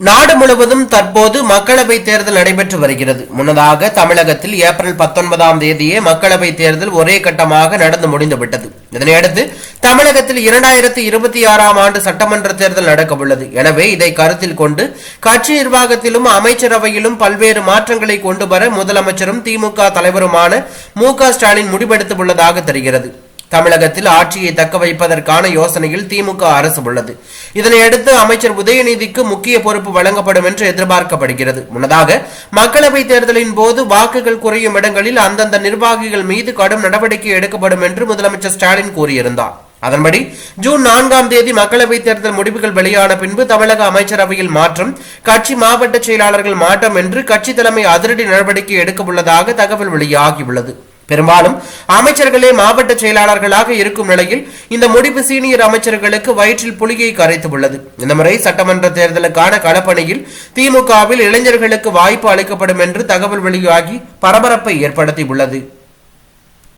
நாடு முழுவதும் தற்போது மக்களவை தேர்தல் நடைபெற்று வருகிறது. முன்னதாக தமிழகத்தில் ஏப்ரல் பத்தொன்பதாம் தேதியே மக்களவை தேர்தல் ஒரே கட்டமாக நடந்து முடிந்துவிட்டது இதனையடுத்து தமிழகத்தில் இரண்டாயிரத்தி இருபத்தி ஆறாம் ஆண்டு சட்டமன்ற தேர்தல் நடக்கவுள்ளது. எனவே இதை கருத்தில் கொண்டு கட்சி நிர்வாகத்திலும் அமைச்சரவையிலும் பல்வேறு மாற்றங்களை கொண்டு வர முதலமைச்சரும் திமுக தலைவருமான மு க ஸ்டாலின் முடிவெடுத்துள்ளதாக தெரிகிறது. தமிழகத்தில் ஆட்சியை தக்க வைப்பதற்கான யோசனையில் திமுக அரசு உள்ளது. இதனையடுத்து அமைச்சர் உதயநிதிக்கு முக்கிய பொறுப்பு வழங்கப்படும் என்று எதிர்பார்க்கப்படுகிறது. முன்னதாக மக்களவை தேர்தலின் போது வாக்குகள் குறையும் இடங்களில் அந்தந்த நிர்வாகிகள் மீது கடும் நடவடிக்கை எடுக்கப்படும் என்று முதலமைச்சர் ஸ்டாலின் கூறியிருந்தார். அதன்படி ஜூன் நான்காம் தேதி மக்களவைத் தேர்தல் முடிவுகள் வெளியான பின்பு தமிழக அமைச்சரவையில் மாற்றம் கட்சி மாவட்ட செயலாளர்கள் மாற்றம் என்று கட்சி தலைமை அதிரடி நடவடிக்கை எடுக்க உள்ளதாக தகவல் வெளியாகியுள்ளது. பெரும்பாலும் அமைச்சர்களே மாவட்ட செயலாளர்களாக இருக்கும் நிலையில் இந்த முடிவு சீனியர் அமைச்சர்களுக்கு வயிற்றில் புலியை கரைத்துள்ளது இந்த முறை சட்டமன்ற தேர்தலுக்கான களப்பணியில் திமுகவில் இளைஞர்களுக்கு வாய்ப்பு அளிக்கப்படும் என்று தகவல் வெளியாகி பரபரப்பை ஏற்படுத்தியுள்ளது.